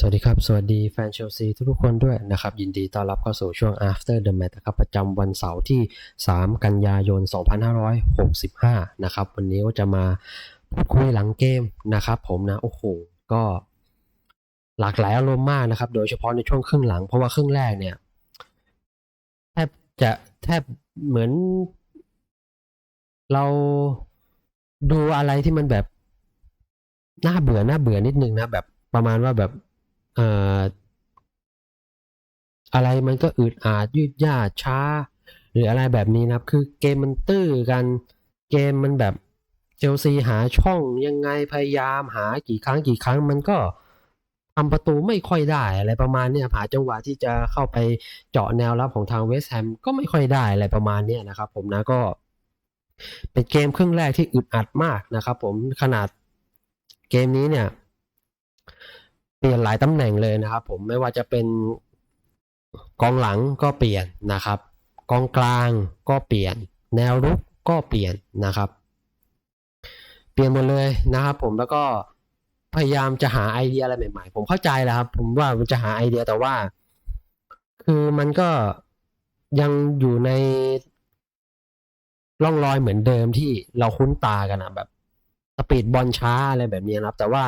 สวัสดีครับ สวัสดีแฟนเชลซีทุกคนด้วยนะครับ ยินดีต้อนรับเข้าสู่ช่วง after the match นะครับประจำวันเสาร์ที่ 3 กันยายน 2565 นะครับ วันนี้ก็จะมาพูดคุยหลังเกมนะครับผมนะ โอ้โห ก็หลากหลายอารมณ์มากนะครับ โดยเฉพาะในช่วงครึ่งหลัง เพราะว่าครึ่งแรกเนี่ย แทบจะแทบเหมือน เราดูอะไรที่มันแบบน่าเบื่อน่าเบื่อนิดนึงนะแบบประมาณว่าแบบ อ่ออะไรมันก็อืดอาดยืดยาดช้า หรืออะไรแบบนี้นะครับ คือเกมมันตื้อกัน เกมมันแบบเชลซีหาช่องยังไงพยายามหากี่ครั้งกี่ครั้งมันก็ทำประตูไม่ค่อยได้อะไรประมาณเนี้ยหาจังหวะที่จะเข้าไปเจาะแนวรับของทางเวสต์แฮมก็ไม่ค่อยได้อะไรประมาณเนี้ยนะครับ ผมนะก็เป็นเกมครึ่งแรกที่อึดอัดมากนะครับ ผมขนาดเกมนี้เนี่ย เปลี่ยนหลายตำแหน่งเลยนะครับ ผมไม่ว่าจะเป็นกองหลังก็เปลี่ยนนะครับ กองกลางก็เปลี่ยน แนวรุกก็เปลี่ยนนะครับ เปลี่ยนหมดเลยนะครับ ผมแล้วก็พยายามจะหาไอเดียอะไรใหม่ๆ ผมเข้าใจแล้วครับ ผมว่ามันจะหาไอเดียแต่ว่า คือมันก็ยังอยู่ในร่องรอยเหมือนเดิมที่เราคุ้นตากันอะแบบสปีดบอลช้าอะไรแบบนี้นะครับ แต่ว่า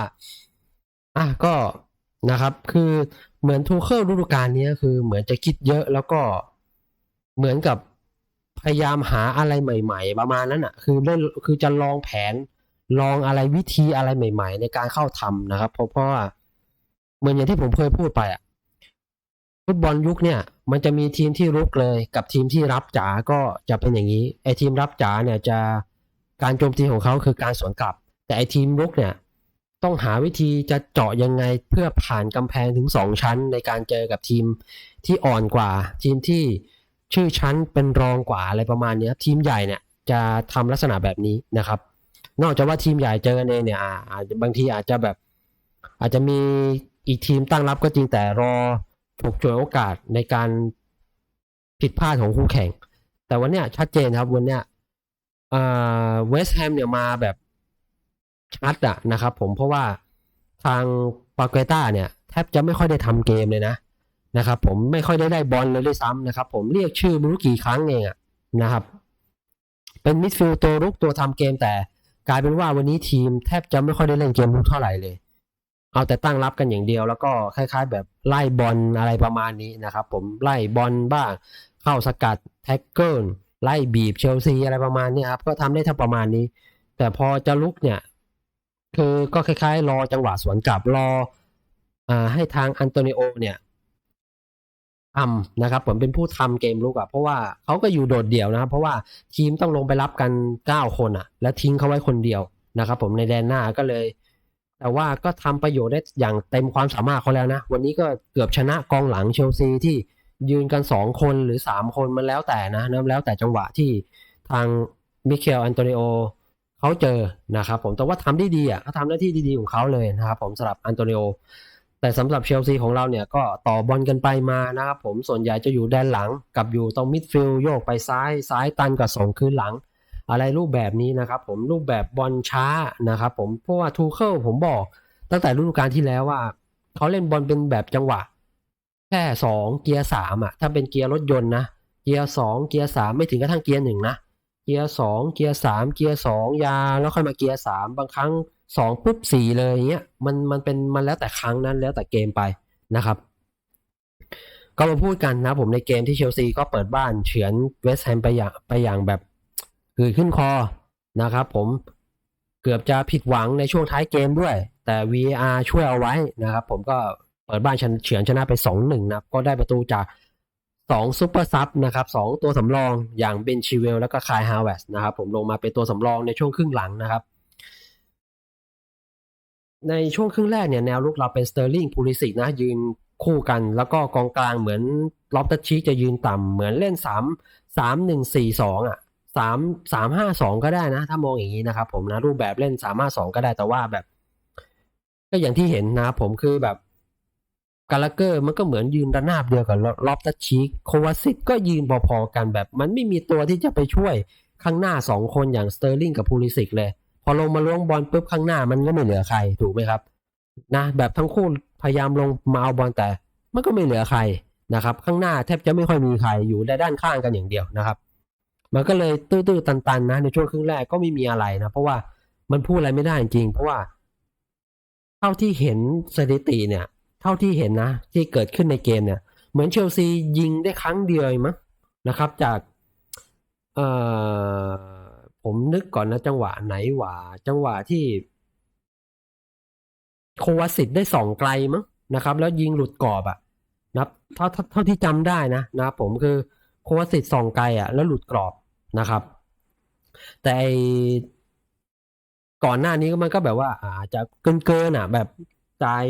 อะก็นะครับ คือเหมือนทูเคิลฤดูกาลนี้คือเหมือนจะคิดเยอะแล้วก็เหมือนกับพยายามหาอะไรใหม่ ๆ ประมาณนั้นอะ คือเล่นคือจะลองแผนลองอะไรวิธีอะไรใหม่ ๆ ในการเข้าทำนะครับเพราะเพราะว่าเหมือนอย่างที่ผมเคยพูดไปอะฟุตบอลยุคเนี่ย มันจะมีทีมที่รุกเลย กับทีมที่รับจ๋าก็จะเป็นอย่างนี้ไอ้ทีมรับจ๋าเนี่ยจะการโจมตีของเขาคือการสวนกลับ แต่ไอ้ทีมรุกเนี่ย ต้องหาวิธีจะเจาะยังไงเพื่อผ่านกำแพงถึงสองชั้นในการเจอกับทีมที่อ่อนกว่า ทีมที่ชื่อชั้นเป็นรองกว่าอะไรประมาณเนี้ยทีมใหญ่เนี่ยจะทำลักษณะแบบนี้นะครับ นอกจากว่าทีมใหญ่เจอกันเองเนี่ยอาอาจจะบางทีอาจจะแบบ อาจจะมีอีกทีมตั้งรับก็จริงแต่รอถูกฉวยโอกาสในการผิดพลาดของคู่แข่ง แต่วันเนี้ยชัดเจนครับวันเนี้ยเวสต์แฮมเนี่ยมาแบบ ชัดอะนะครับผมเพราะว่าทางปาเกต้าเนี่ยแทบจะไม่ค่อยได้ทำเกมเลยนะนะครับผมไม่ค่อยได้ได้บอลเลยด้วยซ้ำนะครับ ผมเรียกชื่อไม่รู้กี่ครั้งเองอะนะครับ เป็นมิดฟิลด์ตัวรุกตัวทำเกมแต่กลายเป็นว่าวันนี้ทีมแทบจะไม่ค่อยได้เล่นเกมรุกเท่าไหร่เลย เอาแต่ตั้งรับกันอย่างเดียว แล้วก็คล้าย ๆ แบบไล่บอลอะไรประมาณนี้นะครับ ผมไล่บอลบ้างเข้าสกัดแท็กเกิลไล่บีบเชลซีอะไรประมาณนี้ครับก็ทำได้ทั้งประมาณนี้ แต่พอจะลุกเนี่ย คือก็คล้ายๆ รอจังหวะสวนกลับรออ่าให้ทางอันโตนิโอเนี่ยทำนะครับผมเป็นผู้ทำเกมลุกอะเพราะว่าเขาก็อยู่โดดเดี่ยวนะครับ เพราะว่าทีมต้องลงไปรับกันเก้าคนอะแล้วทิ้งเขาไว้คนเดียวนะครับ ผมในแดนหน้าก็เลย แต่ว่าก็ทำประโยชน์ได้อย่างเต็มความสามารถเขาแล้วนะ วันนี้ก็เกือบชนะกองหลังเชลซีที่ยืนกันสองคนหรือสามคนมันแล้วแต่นะนะแล้วแต่จังหวะที่ทางมิเคลอันโตนิโอ เขาเจอนะครับผมแต่ว่าทำได้ดีอะเขาทำหน้าที่ดีๆของเขาเลยนะครับผมสำหรับอันโตนิโอแต่สำหรับเชลซีของเราเนี่ยก็ต่อบอลกันไปมานะครับผมส่วนใหญ่จะอยู่แดนหลังกับอยู่ตรงมิดฟิลด์โยกไปซ้ายซ้ายตันกับส่งคืนหลัง อะไรรูปแบบนี้นะครับผมรูปแบบบอลช้านะครับผมเพราะว่าทูเคิลผมบอกตั้งแต่ฤดูกาลที่แล้วว่าเขาเล่นบอลเป็นแบบจังหวะ แค่สองเกียร์สามอะถ้าเป็นเกียร์รถยนต์นะเกียร์สองเกียร์สามไม่ถึงกระทั่งเกียร์หนึ่งนะ เกียร์สองเกียร์สามเกียร์สองยา แล้วค่อยมาเกียร์สามบางครั้งสองปุ๊บสี่เลยอย่างเงี้ยมันมันเป็นมันแล้วแต่ครั้งนั้นแล้วแต่เกมไปนะครับ ก็มาพูดกันนะผมในเกมที่เชลซีก็เปิดบ้านเฉือนเวสต์แฮมไปอย่างไปอย่างแบบหืดขึ้นคอนะครับ ผมเกือบจะผิดหวังในช่วงท้ายเกมด้วย แต่ VAR ช่วยเอาไว้นะครับ ผมก็เปิดบ้านเฉือนชนะไปสองหนึ่งนะก็ได้ประตูจาก สองซูเปอร์ซับนะครับสองตัวสำรองอย่างเบนชิเวลแล้วก็คายฮาวเวสนะครับผมลงมาเป็นตัวสำรองในช่วงครึ่งหลังนะครับ ในช่วงครึ่งแรกเนี่ยแนวลุกเราเป็นสเตอร์ลิงพูลิสิกนะยืนคู่กัน แล้วก็กองกลางเหมือนล็อบตัชชีจะยืนต่ำเหมือนเล่นสามสามหนึ่งสี่สองอะสามสามห้าสองก็ได้นะ ถ้ามองอย่างนี้นะครับผมนะรูปแบบเล่นสามห้าสองก็ได้แต่ว่าแบบ ก็อย่างที่เห็นนะครับผมคือแบบ กาลเกอร์มันก็เหมือนยืนระนาบเดียวกับลอบตัชชีโควาซิตก็ยืนพอๆกันแบบ มันไม่มีตัวที่จะไปช่วยข้างหน้าสองคนอย่างสเตอร์ลิงกับพูลิสิกเลย พอลงมาล้วงบอลปุ๊บข้างหน้ามันก็ไม่เหลือใครถูกไหมครับนะแบบทั้งคู่พยายามลงมาเอาบอลแต่ มันก็ไม่เหลือใครนะครับ ข้างหน้าแทบจะไม่ค่อยมีใครอยู่ได้ด้านข้างกันอย่างเดียวนะครับ มันก็เลยตื้อๆตันๆนะในช่วงครึ่งแรกก็ไม่มีอะไรนะ เพราะว่ามันพูดอะไรไม่ได้จริงเพราะว่าเท่าที่เห็นสถิติเนี่ย เท่าที่เห็นนะ ที่เกิดขึ้นในเกมเนี่ย เหมือนเชลซียิงได้ครั้งเดียวมั้งนะครับ จากเอ่อผมนึกก่อนนะจังหวะไหนหว่า จังหวะที่ โควาสิตได้สองไกลมั้งนะครับ แล้วยิงหลุดกรอบอะนะเท่าเท่าที่จำได้นะนะผมคือโควาสิตสองไกลอะแล้วหลุดกรอบนะครับ แต่ก่อนหน้านี้มันก็แบบว่าอาจจะเกินเกินอะ แบบจ่าย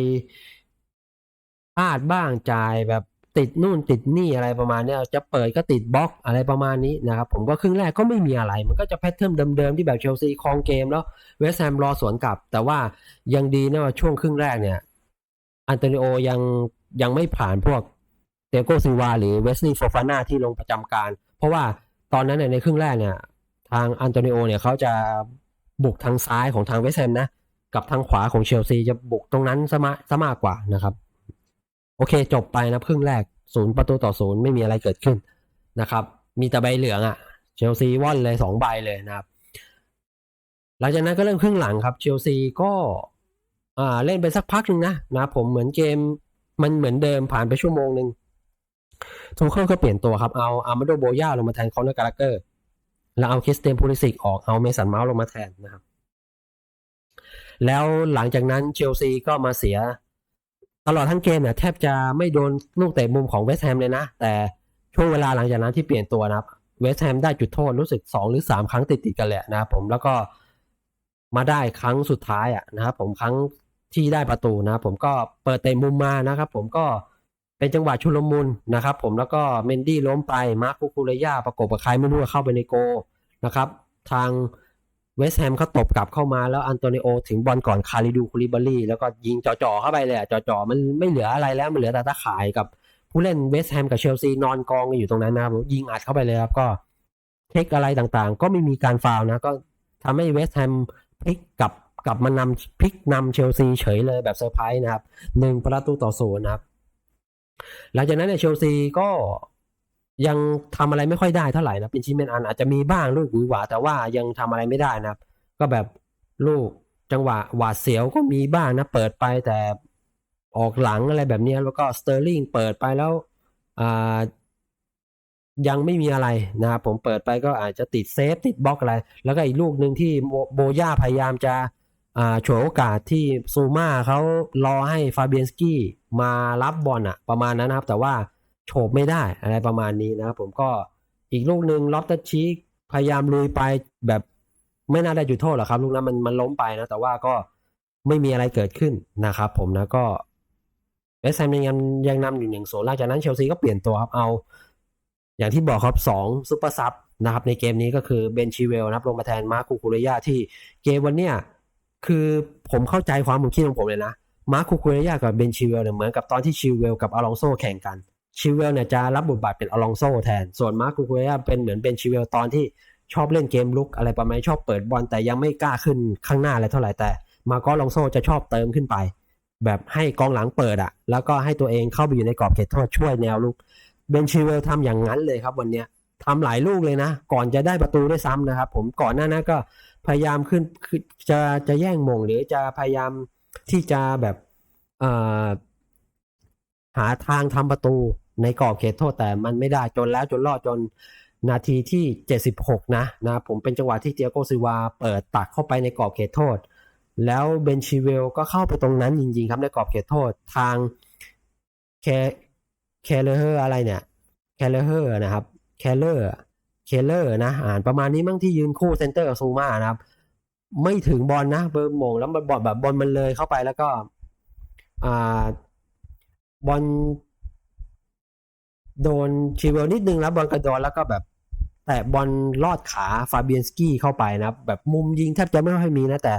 าดบ้างจ่ายแบบติดนู่นติดนี่อะไรประมาณนี้จะเปิดก็ติดบล็อกอะไรประมาณนี้นะครับผมก็ครึ่งแรกก็ไม่มีอะไร มันก็จะแพทเทิร์นเดิมๆที่แบบเชลซีครองเกมแล้วเวสต์แฮมรอสวนกลับ แต่ว่ายังดีนะว่าช่วงครึ่งแรกเนี่ย อันโตนิโอยังยังไม่ผ่านพวกเตโกซิวาหรือเวสลีย์โฟฟาน่าที่ลงประจำการ เพราะว่าตอนนั้นเนี่ยในครึ่งแรกเนี่ย ทางอันโตนิโอเนี่ยเขาจะบุกทางซ้ายของทางเวสต์แฮมนะ กับทางขวาของเชลซีจะบุกตรงนั้นซะมากกว่านะครับ โอเค จบไปนะครึ่งแรกศูนย์ประตูต่อศูนย์ไม่มีอะไรเกิดขึ้นนะครับ มีแต่ใบเหลืองอะ่ะเชลซีว่อนเลยสองใบเลยนะครับ หลังจากนั้นก็เริ่มครึ่งหลังครับเชลซีก็อ่าเล่นไปสักพักหนึ่งนะนะผมเหมือนเกมมันเหมือนเดิมผ่านไปชั่วโมงหนึ่งทูเคิลก็เปลี่ยนตัวครับ เอาอามาโดโบย่าลงมาแทนคอนเนอร์การ์เกอร์ แล้วเอาคิสเตนพูลิสิกออกเอาเมสันเมาส์ลงมาแทนนะครับ แล้วหลังจากนั้นเชลซีก็มาเสีย ตลอดทั้งเกมเนี่ยแทบจะไม่โดนลูกเตะมุมของเวสต์แฮมเลยนะ แต่ช่วงเวลาหลังจากนั้นที่เปลี่ยนตัวนะครับเวสต์แฮมได้จุดโทษรู้สึกสองหรือสามครั้งติดติดๆกันแหละนะผมแล้วก็มาได้ครั้งสุดท้ายอะนะครับผมครั้งที่ได้ประตูนะผมก็เปิดเตะมุมมานะครับผมก็เป็นจังหวะชุลมุนนะครับผมแล้วก็เมนดี้ล้มไปมาร์คคูคูเรย่าประกบกับใครไม่รู้เข้าไปในโกนะครับ ทาง เวสต์แฮมเขาตบกลับเข้ามาแล้วอันโตนิโอถึงบอลก่อนคาริดูคูลิบารีแล้วก็ยิงจ่อๆเข้าไปเลยอะจ่อๆมันไม่เหลืออะไรแล้วมันเหลือแต่ตาข่ายกับผู้เล่นเวสต์แฮมกับเชลซีนอนกองกันอยู่ตรงนั้นนะครับยิงอัดเข้าไปเลยครับก็เทคอะไรต่างๆ ก็ไม่มีการฟาวล์นะ ก็ทำให้เวสต์แฮมพลิกกลับกลับมานำพลิกนำเชลซีเฉยเลยแบบเซอร์ไพรส์นะครับหนึ่งประตูต่อศูนย์นะครับ หลังจากนั้นเนี่ยเชลซีก็ ยังทำอะไรไม่ค่อยได้เท่าไหร่นะเป็นชิ้นเป็นอันอาจจะมีบ้างลูกหวือหวาแต่ว่ายังทำอะไรไม่ได้นะครับ ก็แบบลูกจังหวะหวาดเสียวก็มีบ้างนะ เปิดไปแต่ออกหลังอะไรแบบนี้แล้วก็สเตอร์ลิงเปิดไปแล้วอ่ายังไม่มีอะไรนะครับผมเปิดไปก็อาจจะติดเซฟติดบล็อกอะไร แล้วก็อีกลูกหนึ่งที่โบย่าพยายามจะอ่าฉวยโอกาสที่ซูมาเขารอให้ฟาเบียนสกี้มารับบอลอะประมาณนั้นนะครับ แต่ว่า โฉบไม่ได้อะไรประมาณนี้นะครับผมก็อีกลูกหนึ่งล็อบเตอร์ชีกพยายามลุยไปแบบไม่น่าได้จุดโทษหรอกครับ ลูกนั้นมันมันล้มไปนะ แต่ว่าก็ไม่มีอะไรเกิดขึ้นนะครับผมนะก็เวสแฮมยังยังนำอยู่หนึ่งโซนหลังจากนั้นเชลซีก็เปลี่ยนตัวครับเอา อย่างที่บอกครับสองซูเปอร์ซับนะครับในเกมนี้ก็คือเบนชิเวลนะครับลงมาแทนมาร์คูคูเรยาที่เกมวันเนี้ยคือผมเข้าใจความผมคิดของผมเลยนะมาร์คคูคูเรยากับเบนชิเวลเนี่ยเหมือนกับตอนที่ชิเวลกับอลองโซแข่งกัน ชิเวลเนี่ยจะรับบทบาทเป็นอลองโซแทน ส่วนมาร์คคูคูเรย่าเป็นเหมือนเบนชิเวลตอนที่ชอบเล่นเกมลุกอะไรประมาณนี้ชอบเปิดบอลแต่ยังไม่กล้าขึ้นข้างหน้าอะไรเท่าไหร่แต่ มาร์กอลองโซจะชอบเติมขึ้นไป แบบให้กองหลังเปิดอะแล้วก็ให้ตัวเองเข้าไปอยู่ในกรอบเขตโทษช่วยแนวลุกเบนชิเวลทำอย่างนั้นเลยครับวันเนี้ยทำหลายลูกเลยนะ ก่อนจะได้ประตูด้วยซ้ำนะครับ ผมก่อนหน้านั้นก็พยายามขึ้นคือจะจะแย่งมงหรือจะพยายามที่จะแบบอ่อหาทางทำประตู ในกรอบเขตโทษแต่มันไม่ได้จนแล้วจนรอดจนนาทีที่ 76 นะนะผมเป็นจังหวะที่เตียโกซิวาเปิดตักเข้าไปในกรอบเขตโทษ แล้วเบนชิเวลก็เข้าไปตรงนั้นจริงๆครับในกรอบเขตโทษทางแคแคเลอร์อะไรเนี่ยแคเลอร์นะครับแคเลอร์เคเลอร์นะอ่านประมาณนี้มั้งที่ยืนคู่เซนเตอร์กับซูมานะครับ ไม่ถึงบอลนะเบอร์มงแล้วมันบอลแบบบอลมันเลยเข้าไปแล้วก็อ่าบอล โดนชีเวลนิดนึงแล้วบอลกระโดดแล้วก็แบบ แตะบอลลอดขาฟาเบียนสกี้เข้าไปนะแบบมุมยิงแทบจะไม่ค่อยมีนะ แต่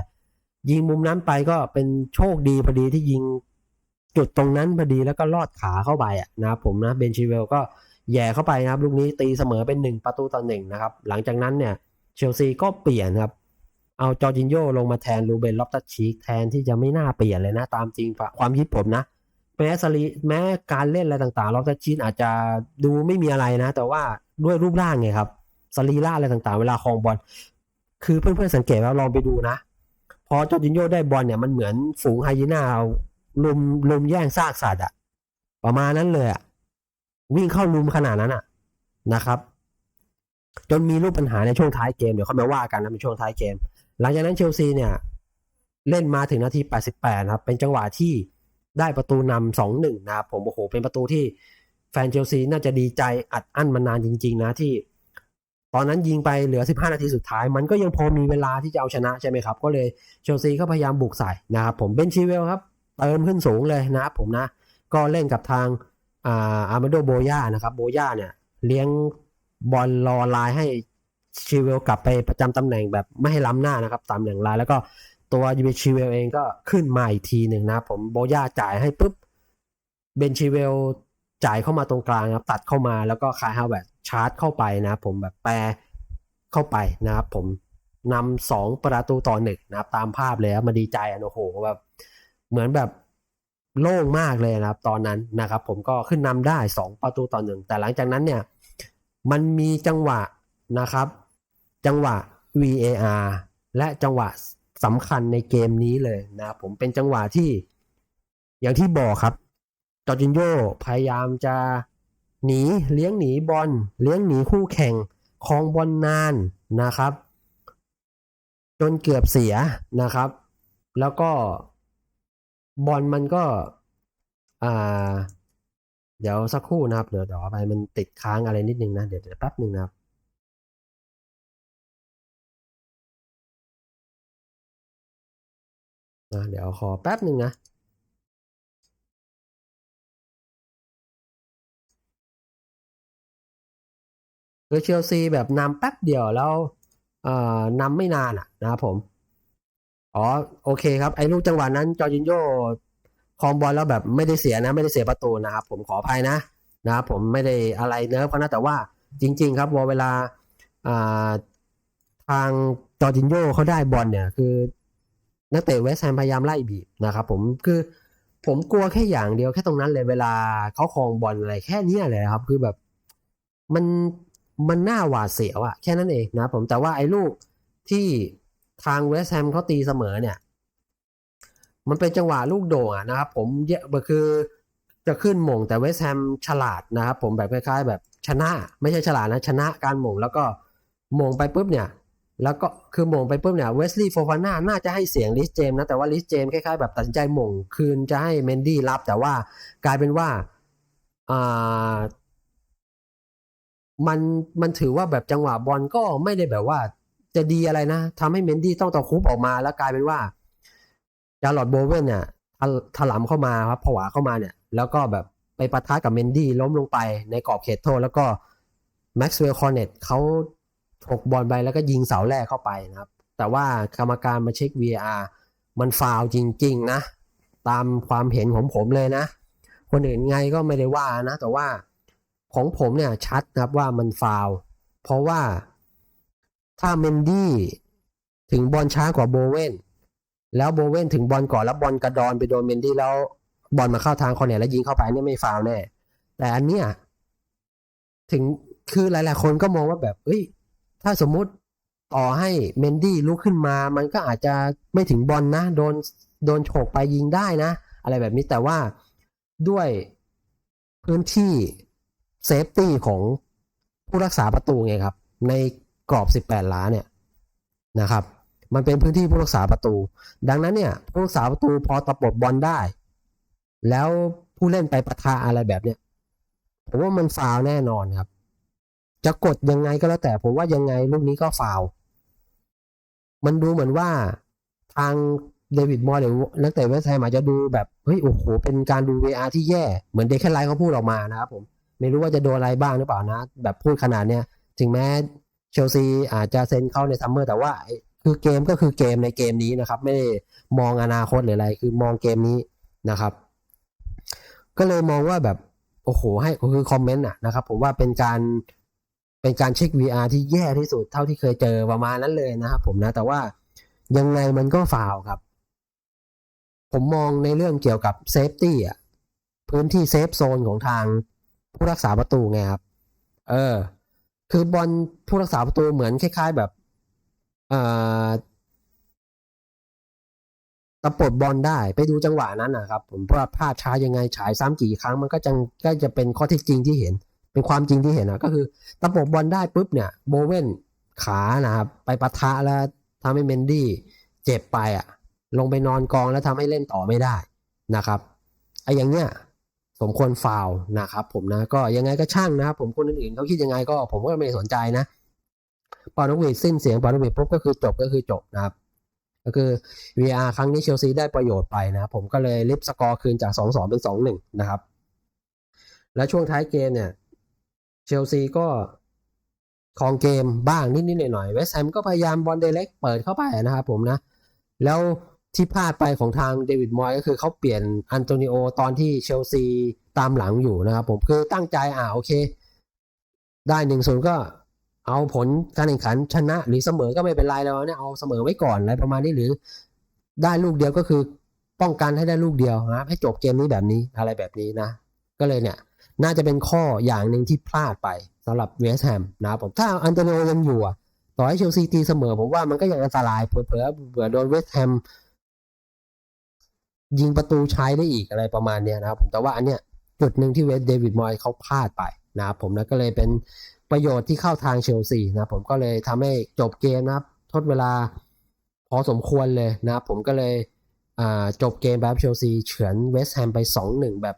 ยิงมุมนั้นไปก็เป็นโชคดีพอดีที่ยิงจุดตรงนั้นพอดีแล้วก็ลอดขาเข้าไปอะนะผมนะเบนชิเวลก็แย่เข้าไปนะครับลูกนี้ตีเสมอเป็นหนึ่งประตูต่อหนึ่งนะครับ หลังจากนั้นเนี่ยเชลซีก็เปลี่ยนครับ เอาจอร์จินโยลงมาแทนลูเบนล็อบตัชชีกแทนที่จะไม่น่าเปลี่ยนเลยนะ ตามจริงความคิดผมนะ แม้สรีแม้การเล่นอะไรต่างๆลอฟตัสชีตอาจจะดูไม่มีอะไรนะ แต่ว่าด้วยรูปร่างไงครับสรีระอะไรต่างๆ เวลาครองบอลคือเพื่อนๆสังเกตว่าลองไปดูนะ พอจอร์จินโยได้บอลเนี่ยมันเหมือนฝูงไฮยีน่าลุมลุมแย่งซากสัตว์อะประมาณนั้นเลยอะวิ่งเข้าลุมขนาดนั้นอะนะครับ จนมีรูปปัญหาในช่วงท้ายเกมเดี๋ยวเขามาว่ากันนะในช่วงท้ายเกม หลังจากนั้นเชลซีเนี่ย เล่นมาถึงนาที 88 ครับ เป็นจังหวะที่ ได้ประตูนำสองหนึ่งนะครับผมโอ้โหเป็นประตูที่แฟนเชลซีน่าจะดีใจอัดอั้นมานานจริง ๆ นะที่ ตอนนั้นยิงไปเหลือ 15 นาทีสุดท้าย มันก็ยังพอมีเวลาที่จะเอาชนะใช่ไหมครับ ก็เลยเชลซีก็พยายามบุกใส่นะครับผมเบนชีเวลครับเติมขึ้นสูงเลยนะครับผมนะ ก็เล่นกับทางอ่าอาร์มาโดโบย่านะครับโบย่าเนี่ย เลี้ยงบอลรอลายให้ชิเวลกลับไปประจำตำแหน่งแบบไม่ให้ล้ำหน้านะครับตามอย่งลายแล้วก็ ตัวยูเบนชิเวลเองก็ขึ้นมาอีกทีหนึ่งนะผมโบย่าจ่ายให้ปุ๊บ เบนชิเวลจ่ายเข้ามาตรงกลางครับ ตัดเข้ามาแล้วก็คายฮาวเวิร์ดชาร์จเข้าไปนะผมแบบแปรเข้าไปนะครับผมนำสองประตูต่อหนึ่งนะครับ ตามภาพเลยมาดีใจอะโอ้โหแบบเหมือนแบบโล่งมากเลยนะครับ ตอนนั้นนะครับ ผมก็ขึ้นนำได้สองประตูต่อหนึ่งแต่หลังจากนั้นเนี่ย มันมีจังหวะนะครับ จังหวะ VAR และจังหวะ สำคัญในเกมนี้เลยนะผมเป็นจังหวะที่ อย่างที่บอกครับจอร์จินโยพยายามจะหนีเลี้ยงหนีบอลเลี้ยงหนีคู่แข่งครองบอลนานนะครับ จนเกือบเสียนะครับ แล้วก็บอลมันก็อ่าเดี๋ยวสักครู่นะครับ เดี๋ยวเดี๋ยวไปมันติดค้างอะไรนิดนึงนะ เดี๋ยวเดี๋ยวแป๊บหนึ่งนะครับ นะเดี๋ยวขอแป๊บหนึ่งนะคือเชลซีแบบนำแป๊บเดียวแล้วเอ่อนำไม่นานอะนะครับผม อ๋อโอเคครับไอ้ลูกจังหวะนั้นจอร์จินโยครองบอลแล้วแบบไม่ได้เสียนะ ไม่ได้เสียประตูนะครับผมขออภัยนะนะครับผมไม่ได้อะไรเนิร์ฟเขานะแต่ว่าจริง ๆ ครับพอเวลาอ่าทางจอร์จินโยเขาได้บอลเนี่ย คือ นักเตะเวสแฮมพยายามไล่บีบนะครับผมคือผมกลัวแค่อย่างเดียวแค่ตรงนั้นเลยเวลาเขาครองบอลอะไรแค่นี้เลยครับ คือแบบมันมันน่าหวาดเสียวอะแค่นั้นเองนะผมแต่ว่าไอ้ลูกที่ทางเวสแฮมเขาตีเสมอเนี่ย มันเป็นจังหวะลูกโด่งอะนะครับ ผมเยอะคือจะขึ้นหม่งแต่เวสแฮมฉลาดนะครับ ผมแบบคล้ายๆ แบบชนะ ไม่ใช่ฉลาดนะชนะการหม่งแล้วก็หม่งไปปุ๊บเนี่ย แล้วก็คือหม่งไปปุ๊บเนี่ยเวสลีย์โฟฟาน่าน่าจะให้เสียงลิสเจมนะ แต่ว่าลิสเจมคล้ายๆแบบตัดสินใจหม่งคืนจะให้เมนดี้รับ แต่ว่ากลายเป็นว่าอ่ามันมันถือว่าแบบจังหวะบอลก็ไม่ได้แบบว่า จะดีอะไรนะทำให้เมนดี้ต้องตะคุบออกมาแล้วกลายเป็นว่าจาร์ลอดโบเวนเนี่ยถถลำเข้ามาครับผวาเข้ามาเนี่ย แล้วก็แบบไปปะทะกับเมนดี้ล้มลงไปในกรอบเขตโทษ แล้วก็แม็กซ์เวลคอนเนตเขา ถกบอลไปแล้วก็ยิงเสาแรกเข้าไปนะครับ แต่ว่ากรรมการมาเช็ค VAR มันฟาวจริง ๆ นะ ตามความเห็นของผมเลยนะ คนอื่นไงก็ไม่ได้ว่านะ แต่ว่าของผมเนี่ยชัดนะครับว่ามันฟาวเพราะว่าถ้าเมนดี้ถึงบอลช้ากว่าโบเวนแล้วโบเวนถึงบอลก่อนแล้วบอลกระดอนไปโดนเมนดี้แล้วบอลมาเข้าทางคอนเนตแล้วยิงเข้าไปเนี่ยไม่ฟาวแน่ แต่อันเนี้ยถึงคือหลาย ๆ คนก็มองว่าแบบเอ้ย ถ้าสมมุติต่อให้เมนดี้ลุกขึ้นมา มันก็อาจจะไม่ถึงบอลนะ โดนโดนโฉกไปยิงได้นะ อะไรแบบนี้แต่ว่าด้วยพื้นที่เซฟตี้ของผู้รักษาประตูไงครับ ในกรอบ 18 ล้านเนี่ยนะครับ มันเป็นพื้นที่ผู้รักษาประตู ดังนั้นเนี่ย ผู้รักษาประตูพอตะปบบอลได้ แล้วผู้เล่นไปปะทะอะไรแบบเนี้ยผมว่ามันฟาวแน่นอนครับ จะกดยังไงก็แล้วแต่ผมว่ายังไงลูกนี้ก็ฟาวมันดูเหมือนว่าทางเดวิดมอร์หรือนักเตะเวสต์แฮมอาจจะดูแบบเฮ้ยโอ้โหเป็นการดู VR ที่แย่ เหมือนเดคแคนไลท์เขาพูดออกมานะครับผมไม่รู้ว่าจะโดนอะไรบ้างหรือเปล่านะ แบบพูดขนาดเนี้ยถึงแม้เชลซีอาจจะเซ็นเข้าในซัมเมอร์แต่ว่าคือเกมก็คือเกมในเกมนี้นะครับ ไม่ได้มองอนาคตหรืออะไร คือมองเกมนี้นะครับ ก็เลยมองว่าแบบโอ้โหให้คือคอมเมนต์อะนะครับ ผมว่าเป็นการ เป็นการเช็ค VR ที่แย่ที่สุดเท่าที่เคยเจอประมาณนั้นเลยนะครับผมนะแต่ว่ายังไงมันก็ฟาวครับ ผมมองในเรื่องเกี่ยวกับเซฟตี้อะพื้นที่เซฟโซนของทางผู้รักษาประตูไงครับ เออ คือบอลผู้รักษาประตูเหมือนคล้าย ๆแบบเอ่อตะปดบอลได้ไปดูจังหวะนั้นนะครับ ผมว่าพลาดช้ายังไงฉายซ้ำกี่ครั้งมันก็จะก็จะเป็นข้อเท็จจริงที่เห็น เป็นความจริงที่เห็นนะก็คือตะปบบอลได้ปุ๊บเนี่ยโบเว่นขานะครับไปปะทะแล้วทำให้เมนดี้เจ็บไปอะ ลงไปนอนกองแล้วทำให้เล่นต่อไม่ได้นะครับไอ้อย่างเนี้ยสมควรฟาวนะครับ ผมนะก็ยังไงก็ช่างนะครับ ผมคนอื่นๆเขาคิดยังไงก็ผมก็ไม่ได้สนใจนะปอนกหวีดสิ้นเสียงปอนกหวีดปุ๊บก็คือจบก็คือจบนะครับ ก็คือ VR ครั้งนี้เชลซีได้ประโยชน์ไปนะผมก็เลยลิฟต์สกอร์คืนจาก 2-2 เป็น 2-1 นะครับ และช่วงท้ายเกมเนี่ย ลซีก็คองเกมบ้างนิดๆหน่อยๆเวสต์แฮมก็พยายามบอลเดเล็กเปิดเข้าไปนะครับผมนะ แล้วที่พลาดไปของทางเดวิดมอยก็คือเขาเปลี่ยนอันโตนิโอตอนที่เชลซีตามหลังอยู่นะครับผมคือตั้งใจอ่าโอเค ได้หนึ่งศูนย์ก็เอาผลการแข่งขันชนะ หรือเสมอก็ไม่เป็นไรแล้วเนี่ยเอาเสมอไว้ก่อนอะไรประมาณนี้หรือ ได้ลูกเดียวก็คือป้องกันให้ได้ลูกเดียวนะให้จบเกมนี้แบบนี้อะไรแบบนี้นะ ก็เลยเนี่ย น่าจะเป็นข้ออย่างหนึ่งที่พลาดไปสำหรับเวสต์แฮมนะครับผมถ้าอันโตนิโอยังอยู่ต่อให้เชลซีตีเสมอผมว่ามันก็ยังอันตรายเผลอเผื่อโดนเวสต์แฮมยิงประตูใช้ได้อีกอะไรประมาณเนี้ยนะครับผมแต่ว่าอันเนี้ยจุดหนึ่งที่เวสเดวิดมอยเขาพลาดไปนะครับผมนะก็เลยเป็นประโยชน์ที่เข้าทางเชลซีนะผมก็เลยทำให้จบเกมนะครับ ทดเวลาพอสมควรเลยนะครับผมก็เลยจบเกมแบบเชลซีเฉือนเวสต์แฮมไป 2-1 แบบ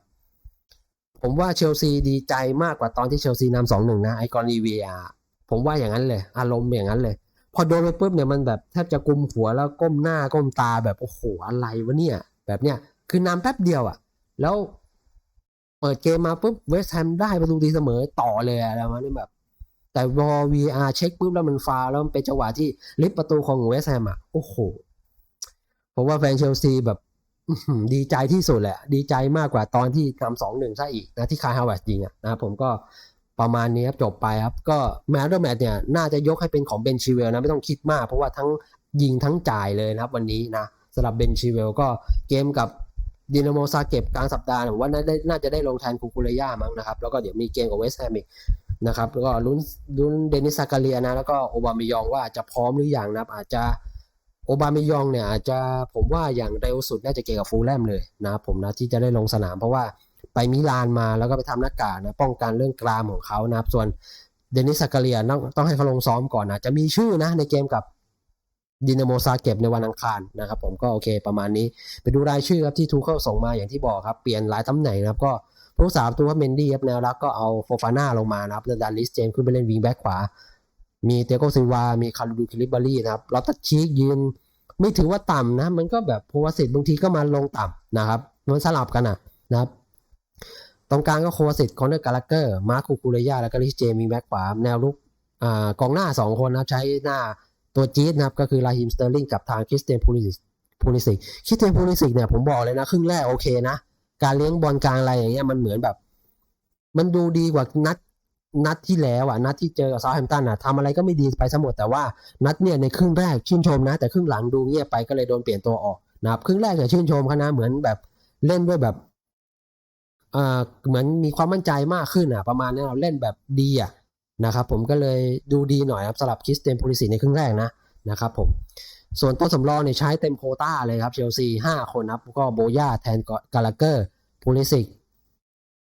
ผมว่าเชลซีดีใจมากกว่าตอนที่เชลซีนำสองหนึ่งนะไอกรณี VR ผมว่าอย่างนั้นเลย อารมณ์อย่างนั้นเลย พอโดนไปปุ๊บเนี่ยมันแบบแทบจะกุมหัวแล้วก้มหน้าก้มตาแบบโอ้โหอะไรวะเนี่ย แบบเนี้ยคือนำแป๊บเดียวอะ่ะ แล้วเปิดเกมมาปุ๊บเวสต์แฮมได้ประตูตีเสมอต่อเลยอะไรมาณนี้แบบ แต่พอ VR เช็คปุ๊บแล้วมันฟาแล้วมันเป็นจังหวะที่ลิฟประตูของเวสต์แฮมอะโอ้โหผมว่าแฟนเชลซีแบบ ดีใจที่สุดแหละ ดีใจมากกว่าตอนที่นำสองหนึ่งซะอีกนะที่คายฮาวเวิร์ดยิงอะนะครับผมก็ประมาณนี้ครับจบไปครับ ก็แมตช์แมตช์เนี่ย น่าจะยกให้เป็นของเบนชิเวลนะ ไม่ต้องคิดมาก เพราะว่าทั้งยิงทั้งจ่ายเลยนะครับ วันนี้นะสำหรับเบนชิเวลก็เกมกับดินาโมซาเก็บกลางสัปดาห์ผมว่าน่าน่าจะได้ลงแทนคูคูเรย่ามั้งนะครับ แล้วก็เดี๋ยวมีเกมกับเวสต์แฮมอีกนะครับแล้วก็ลุ้นลุ้นเดนิสซากาเลียนะ แล้วก็โอบามิยองว่าจะพร้อมหรือยังนะครับอาจจะ โอบามิยองเนี่ยอาจจะผมว่าอย่างเร็วสุดน่าจะเกี่ยวกับฟูลแลมเลยนะผมนะที่จะได้ลงสนามเพราะว่าไปมิลานมาแล้วก็ไปทำหน้ากากนะป้องกันเรื่องกรามของเขานะครับส่วนเดนิสซากาเลียต้องต้องให้เขาลงซ้อมก่อนนะจะมีชื่อนะในเกมกับดินาโมซาเก็บในวันอังคารนะครับผมก็โอเคประมาณนี้ ไปดูรายชื่อครับที่ทูเคิลส่งมาอย่างที่บอกครับ เปลี่ยนหลายตำแหน่งนะครับก็ผู้สามตัวเมนดี้ครับแนวรับก็เอาโฟฟาน่าลงมานะครับแล้วดันลิสเจมขึ้นไปเล่นวิงแบ็กขวา มีเตโกซิวา มีคารูดูคิลิบารีนะครับลอตตัชชีกยืน ไม่ถือว่าต่ำนะ มันก็แบบโพวสิตบางทีก็มาลงต่ำนะครับ มันสลับกันนะนะครับ ตรงกลางก็โควาสิตคอนเนอร์กาลเกอร์ มาร์คูคูเรยา แล้วก็ลิสเจมีแบ็กขวา แนวลุกอ่ากองหน้า 2 คนนะใช้หน้าตัวจี๊ดนะครับ ก็คือลาฮิมสเตอร์ลิงกับทางคริสเตียนพูลิสิกพูลิสิกคริสเตียนพูลิสิกเนี่ยผมบอกเลยนะครึ่งแรกโอเคนะ การเลี้ยงบอลกลางอะไรอย่างเงี้ยมันเหมือนแบบ มันดูดีกว่านัด นัดที่แล้วอะนัดที่เจอกับซาแฮมตันอะทำอะไรก็ไม่ดีไปซะหมดแต่ว่านัดเนี่ยในครึ่งแรกชื่นชมนะ แต่ครึ่งหลังดูเงียบไปก็เลยโดนเปลี่ยนตัวออกนะครับครึ่งแรกเนี่ยชื่นชมเขานะเหมือนแบบเล่นด้วยแบบอ่าเหมือนมีความมั่นใจมากขึ้นอะ ประมาณนี้เราเล่นแบบดีอะนะครับผมก็เลยดูดีหน่อยครับสำหรับคริสเตียนพูลิสิในครึ่งแรกนะนะครับผมส่วนต้นสำรองเนี่ยใช้เต็มโคต้าเลยครับเชลซีห้าคนครับก็โบย่าแทนกาลาเกอร์พูลิสิก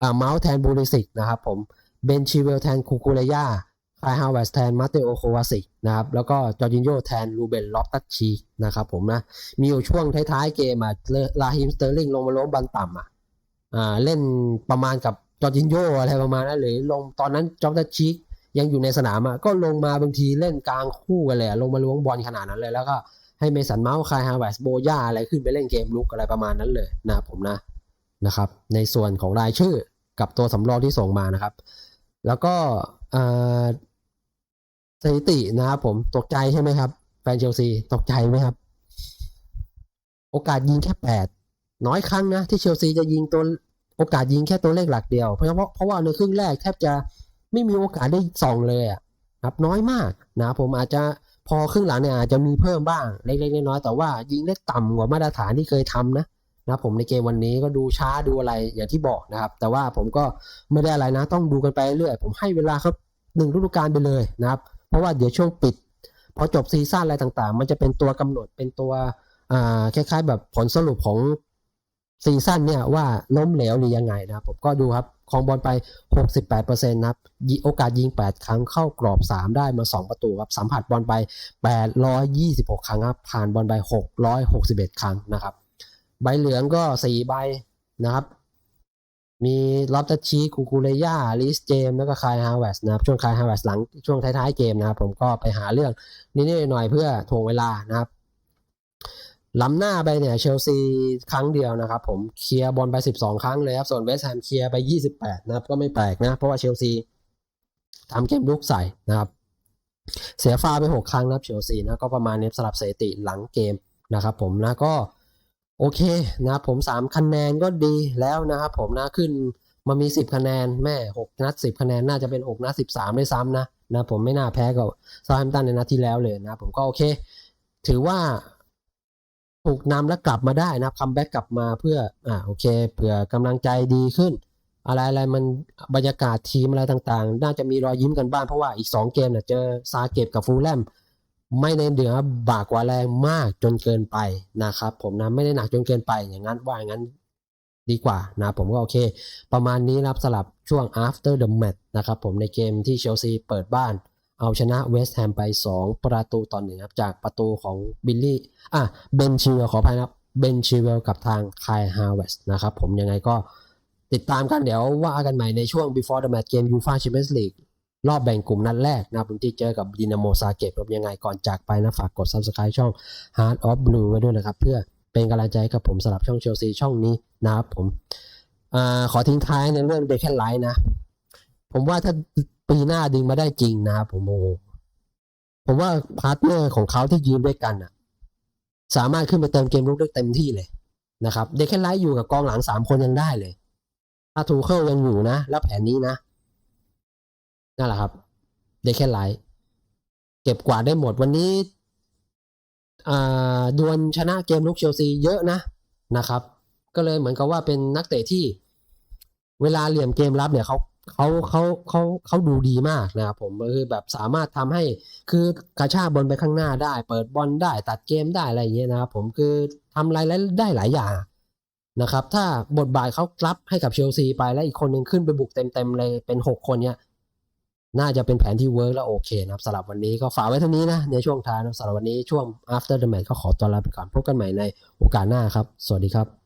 อ่าเมาส์แทนพูลิสิกนะครับผม เบนชิเวลแทนคูคูเรยาคายฮาวเวสแทนมาเตโอโควาสิกนะครับ แล้วก็จอร์จินโยแทนรูเบนล็อตตัชชีนะครับผมนะ มีอยู่ช่วงท้ายๆเกมอะลาฮิมสเตอร์ลิงลงมาล้มบันต่ำอะอ่าเล่นประมาณกับจอร์จินโยอะไรประมาณนั้นหรือลงตอนนั้นจอร์ตัชชียังอยู่ในสนามอะก็ลงมาบางทีเล่นกลางคู่กันเลยลงมาล้วงบอลขนาดนั้นเลยแล้วก็ให้เมสันเมาส์คายฮาวเวสโบย่าอะไรขึ้นไปเล่นเกมลุกอะไรประมาณนั้นเลยนะผมนะนะครับ ในส่วนของรายชื่อกับตัวสำรองที่ส่งมานะครับ แล้วก็สถิตินะครับผมตกใจใช่ไหมครับ แฟนเชลซีตกใจไหมครับ โอกาสยิงแค่แปดน้อยครั้งนะ ที่เชลซีจะยิงตัวโอกาสยิงแค่ตัวเลขหลักเดียว เพราะเพราะเพราะว่าในครึ่งแรกแทบจะไม่มีโอกาสได้ส่องเลยอะครับน้อยมากนะผมอาจจะพอครึ่งหลังเนี่ยอาจจะมีเพิ่มบ้างเล็กๆน้อยๆแต่ว่ายิงได้ต่ำกว่ามาตรฐานที่เคยทำนะ นะผมในเกมวันนี้ก็ดูช้าดูอะไรอย่างที่บอกนะครับ แต่ว่าผมก็ไม่ได้อะไรนะ ต้องดูกันไปเรื่อยผมให้เวลาครับหนึ่งฤดูกาลไปเลยนะครับ เพราะว่าเดี๋ยวช่วงปิด พอจบซีซั่นอะไรต่างๆ มันจะเป็นตัวกำหนดเป็นตัวคล้ายๆ แบบผลสรุปของซีซั่นเนี่ยว่าล้มเหลวหรือยังไงนะครับ ผมก็ดูครับคองบอลไป 68%นะครับโอกาสยิง 8 ครั้งเข้ากรอบ 3 ได้มา 2 ประตูครับสัมผัสบอลไป 826 ครั้งครับผ่านบอลไป 661 ครั้งนะครับ ใบเหลืองก็4ใบนะครับ มีลอฟตัชชีคูคูเลย่าลิสเจมแล้วก็คายฮาวเวสนะครับ ช่วงคายฮาวเวสหลังช่วงท้ายๆเกมนะครับ ผมก็ไปหาเรื่องนิดๆหน่อยเพื่อถ่วงเวลานะครับล้ำหน้าไปเนี่ยเชลซีครั้งเดียวนะครับผมเคลียร์บอลไป 12 ครั้งเลยครับ ส่วนเวสต์แฮมเคลียร์ไป 28 นะครับ ก็ไม่แปลกนะ เพราะว่าเชลซีทำเกมลุกใส่นะครับ เสียฟาวไป 6 ครั้งนะครับเชลซีนะก็ประมาณนี้สลับสถิติหลังเกมนะครับผมนะก็ โอเคนะครับผม 3 คะแนนก็ดีแล้วนะครับผมนะขึ้นมามี 10 คะแนนแม่ 6 นัด 10 คะแนน น่าจะเป็น 6 นัด 13ด้วยซ้ำนะนะผมไม่น่าแพ้กับซาแฮมตันในนัดที่แล้วเลยนะผมก็โอเค ถือว่าถูกนำและกลับมาได้นะครับคัมแบ็กกลับมาเพื่ออ่าโอเคเผื่อกำลังใจดีขึ้น อะไรอะไรมันบรรยากาศทีมอะไรต่างๆ น่าจะมีรอยยิ้มกันบ้างเพราะว่าอีก 2 เกมเนี่ยเจอซาเก็บกับฟูลแลม ไม่ในเหนือบากกว่าแรงมากจนเกินไปนะครับ ผมนะไม่ได้หนักจนเกินไปอย่างนั้นว่าอย่างนั้นดีกว่านะผมก็โอเค ประมาณนี้นะครับสลับช่วง after the match นะครับผมในเกมที่เชลซีเปิดบ้าน เอาชนะเวสต์แฮมไป 2 ประตูต่อหนึ่งครับ จากประตูของบิลลี่อะเบนชิเวลขออภัยนะครับเบนชิเวลกับทางคายฮาวเวสนะครับผมยังไงก็ติดตามกันเดี๋ยวว่ากันใหม่ในช่วง before the match เกมยูฟา รอบแบ่งกลุ่มนัดแรกนะครับที่เจอกับดินาโมซาเกตครับยังไงก่อนจากไปนะ ฝากกด subscribe ช่อง Heart of Blue ไว้ด้วยนะครับ เพื่อเป็นกำลังใจกับผมสำหรับช่องเชลซีช่องนี้นะครับผมอขอทิ้งท้ายในเรื่องเดคแคนไลท์นะ ผมว่าถ้าปีหน้าดึงมาได้จริงนะครับผมโอ้ผมว่าพาร์ทเนอร์ของเขาที่ยืนด้วยกันอะ สามารถขึ้นไปเติมเกมลุกได้เต็มที่เลยนะครับเดคแคนไลท์อยู่กับกองหลังสามคนยังได้เลยถ้าทูเคิลยังอยู่นะ แล้วแผนนี้นะ นั่นแหละครับเดคแคนไลท์เก็บกวาดได้หมดวันนี้อ่าดวลชนะเกมลุกเชลซีเยอะนะนะครับ ก็เลยเหมือนกับว่าเป็นนักเตะที่เวลาเหลี่ยมเกมรับเนี่ยเขาเขาเขาเขาเขาดูดีมากนะครับผมคือแบบสามารถทำให้คือกระชากบอลไปข้างหน้าได้ เปิดบอลได้ตัดเกมได้อะไรอย่างเงี้ยนะครับผมคือทำอะไรได้หลายอย่างนะครับ ถ้าบทบาทเขารับให้กับเชลซีไปแล้วอีกคนหนึ่งขึ้นไปบุกเต็มๆเลยเป็นหกคนเนี้ย น่าจะเป็นแผนที่เวิร์กและโอเคนะครับสำหรับวันนี้ก็ฝากไว้เท่านี้นะ ในช่วงท้ายนะสำหรับวันนี้ช่วง after the match ก็ขอตัวลาไปก่อนพบกันใหม่ในโอกาสหน้าครับ สวัสดีครับ